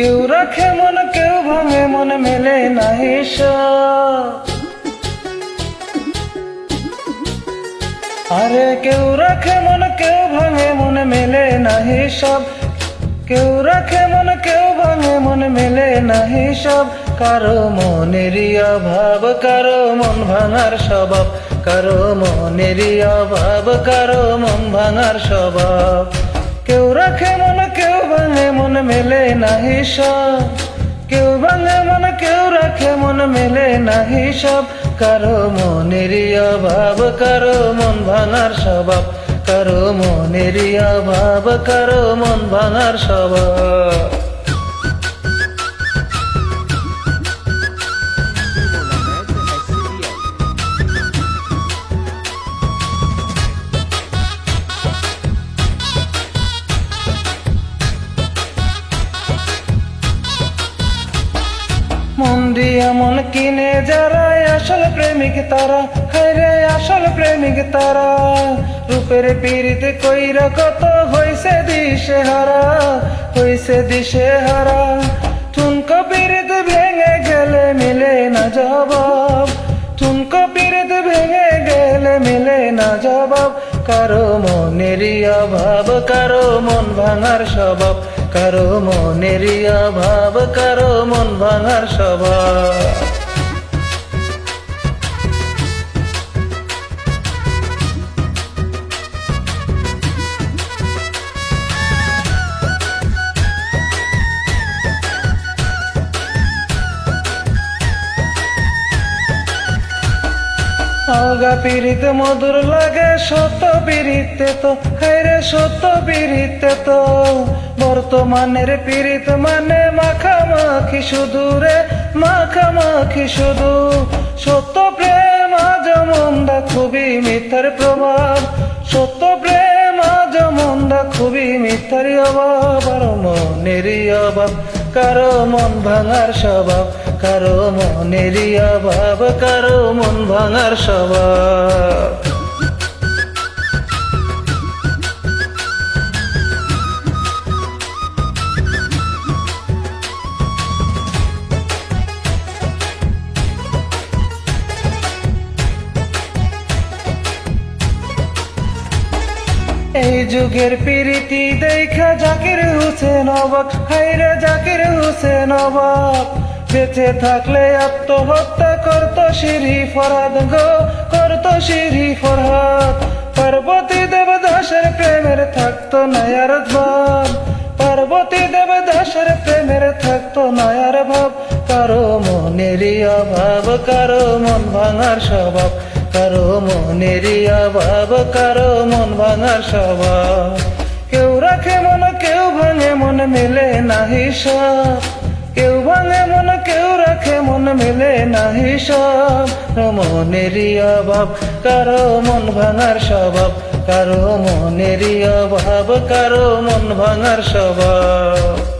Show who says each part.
Speaker 1: কেউ রাখে মন, কেউ ভাঙে মন, মেলে না হিসাব আরে কেউ রাখে মন, কেউ ভাঙে মন, মেলে না হিসাব কেউ রাখে মন, কেউ ভাঙে মন, মেলে না হিসাব কারও মনেরই অভাব, কারও মন ভাঙার স্বভাব, কারও মনেরই অভাব, কারও মন ভাঙার স্বভাব। কেউ রাখে মন, কেউ ভাঙে মন, মেলে না হিসাব কেউ ভাঙে মন, কেউ রাখে মন, মেলে না হিসাব কারও মনের অভাব, কারও মন ভাঙার স্বভাব। কারও মনের অভাব, কারও মন ভাঙার স্বভাব। মন দিয়া মন কিনে যারা আসল প্রেমিক তারা হায়রে আসল প্রেমিক তারা। রূপের পীড়িত কইরা কত হইছে দিশে হারা হইছে দিশে হারা ঠুনকো পীড়িত ভেঙে গেলে মিলে না জবাব ঠুনকো পীড়িত ভেঙে গেলে মিলে না জবাব। কারও মনেরই অভাব, কারও মন ভাঙার স্বভাব কারও মনের অভাব, কারও মন ভাঙার স্বভাব। পিড়িতে মধুর লাগে, সত্য পিড়িতে তো হাইরে সত্য পিড়িতে তো। বর্তমানের পিড়িত মানে মাখামাখি শুধু রে মাখামাখি শুধু। সত্য প্রেম আজ মন্দা খুবই মিথ্যার প্রভাব। সত্য প্রেম আজ মন্দা খুবই মিথ্যার অভাব। আর মনেরই অভাব, কারও মন ভাঙার স্বভাব। কারও মনেরই অভাব, কারও মন ভাঙার স্বভাব। যুগের পিরিতি দেখা জাকির হুসেন অবাক। হাইরে জাকির হুসেন অবাক। বেঁচে থাকলে আত্মহত্যা করত সিঁড়ি ফরাদ গো, করত সিঁড়ি ফরহাদ। পার্বতী দেবদাসের প্রেমের থাকতো নয়ার ভাব। পার্বতী দেবদাসের প্রেমের থাকতো নয়ার ভাব। কারও মনেরই অভাব, কারও মন ভাঙার স্বভাব। কারও মনেরই অভাব, কারও মন ভাঙার স্বভাব। কেউ রাখে মন, কেউ ভাঙে মন, মেলে না হিসাব কেউ ভাঙে মন, কেউ রাখে মন, মেলে না হিসাব মনেরই অভাব, কারও মন ভাঙার স্বভাব। কারও মনেরই অভাব, কারও মন ভাঙার স্বভাব।